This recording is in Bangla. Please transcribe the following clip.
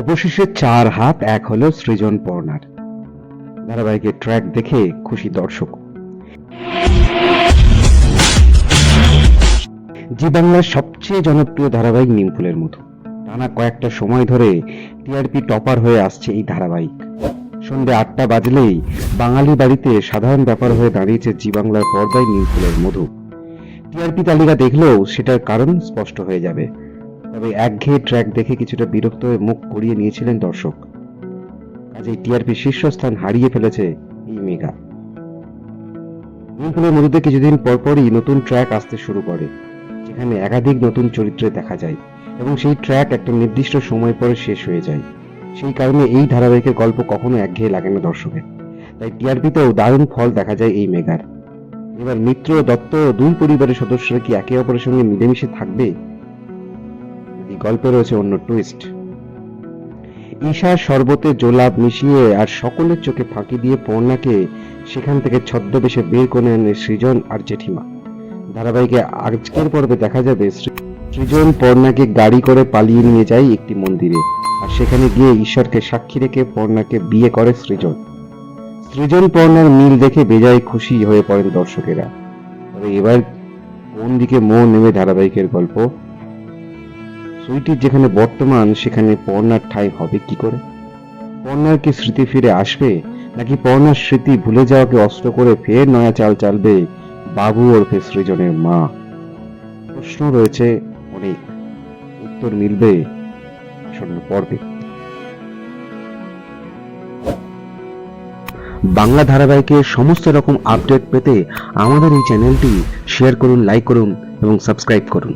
অবশেষে চার হাত এক হলো সৃজন পর্ণার। ধারাবাহিকের ট্র্যাক দেখে খুশি দর্শক। জি বাংলার সবচেয়ে জনপ্রিয় ধারাবাহিক নিমফুলের মতো। টানা কয়েকটা সময় ধরে টিআরপি টপার হয়ে আসছে এই ধারাবাহিক। সন্ধ্যে আটটা বাজলেই বাঙালি বাড়িতে সাধারণ ব্যাপার হয়ে দাঁড়িয়েছে জি বাংলার পর্দায় নিমফুলের মধু। টিআরপি তালিকা দেখলেও সেটার কারণ স্পষ্ট হয়ে যাবে। তবে একঘেয়ে ট্র্যাক দেখে কিছুটা বিরক্ত হয়ে মুখ করিয়ে নিয়েছিলেন দর্শক। কাজেই টিআরপি শীর্ষস্থান হারিয়ে ফেলেছে এই মেগা। নিমফুলের মধুতে কিছুদিন পরপরই নতুন ট্র্যাক আসতে শুরু করে, যেখানে একাধিক নতুন চরিত্রে দেখা যায় এবং সেই ট্র্যাক একটা নির্দিষ্ট সময় পরে শেষ হয়ে যায়। সেই কারণে এই ধারাবাহিকের গল্প কখনো একঘেয়ে লাগে না দর্শকের। তাই টিআরপিতেও দারুণ ফল দেখা যায় এই মেগার। এবার মিত্র, দত্ত দুই পরিবারের সদস্যরা কি একে অপরের সঙ্গে মিলেমিশে থাকবে? গল্পে রয়েছে অন্য টুইস্ট ঈশার শরবতে জোলাপ মিশিয়ে আর সকলের চোখে ফাঁকি দিয়ে পর্ণাকে সেখান থেকে ছদ্মবেশে বের করে আনে সৃজন আর জেঠিমা। ধারাবাহিকে আজকের পর্বে দেখা যাবে সৃজন পর্ণাকে গাড়ি করে পালিয়ে নিয়ে যায় একটি মন্দিরে আর সেখানে গিয়ে ঈশ্বরকে সাক্ষী রেখে পর্ণাকে বিয়ে করে সৃজন। সৃজন পর্ণার মিল দেখে বেজায় খুশি হয়ে পড়েন দর্শকেরা। তবে এবার কোন দিকে মন নেমে ধারাবাহিকের গল্প? সুইটির যেখানে বর্তমান, সেখানে পর্ণার ঠাঁই হবে কি করে? পর্ণার কি স্মৃতি ফিরে আসবে? নাকি পর্ণার স্মৃতি ভুলে যাওয়াকে অস্ত্র করে ফের নয়া চাল চালবে বাবু ওরফে সৃজনের মা? প্রশ্ন রয়েছে অনেক। উত্তর মিলবে আসন্ন পর্বে। বাংলা ধারাবাহিকের সমস্ত রকম আপডেট পেতে আমাদের এই চ্যানেলটি শেয়ার করুন, লাইক করুন এবং সাবস্ক্রাইব করুন।